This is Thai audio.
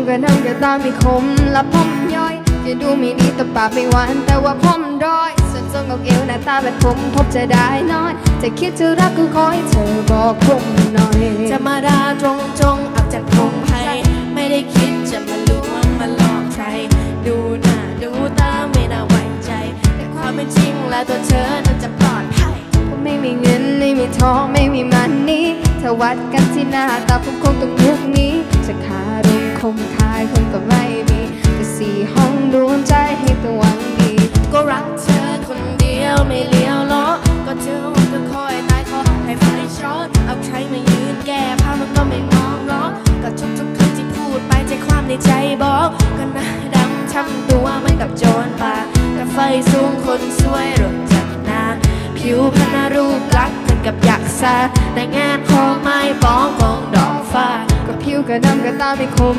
วก็น้ำก็ตาไม่คมและผมย่อย จะดูไม่ดีแต่ปากไม่หวานแต่ว่าผมร้อยส่วนทรงของเอวหน้าตาแบบผมพบจะได้น้อย จะคิดจะรักก็ขอให้เธอบอกผมหน่อย จะมาด่าตรงจงๆออกจากพงไพไม่ได้คิดจะมาลวงมาหลอกใคร ดูหน้าดูตาไม่น่าไว้ใจ แต่ความเป็นจริงแล้วตัวเธอนั้นจะปลอดภัยผมไม่มีเงินไม่มีทองไม่มีมันนี่ถ้าวัดกันที่หน้าตาผมคงต้องยุคนี้จะคารุม คมคายคงก็ไม่มีแต่สี่ห้องดวงใจให้ตัวหวังดี ก็รักเธอคนเดียวไม่เลี้ยวล้อก็เธอว่าจะคอยตายคอให้ไฟช็อตเอาใครมายืนแก้ผ้ามันก็ไม่มองล้อก็ทุกทุกๆคำที่พูดไปใจความในใจบอกก็หน้าดำทำตัวเหมือนกับโจรป่าแต่ไฟสูงคนสวยรถจัดหนาผิวพรรณรูปลักษณ์เหมือนกับยักษ์ซาแต่งานของไม้ปองของดอกฟ้าก็ผิวก็ดำก็ตาไม่คม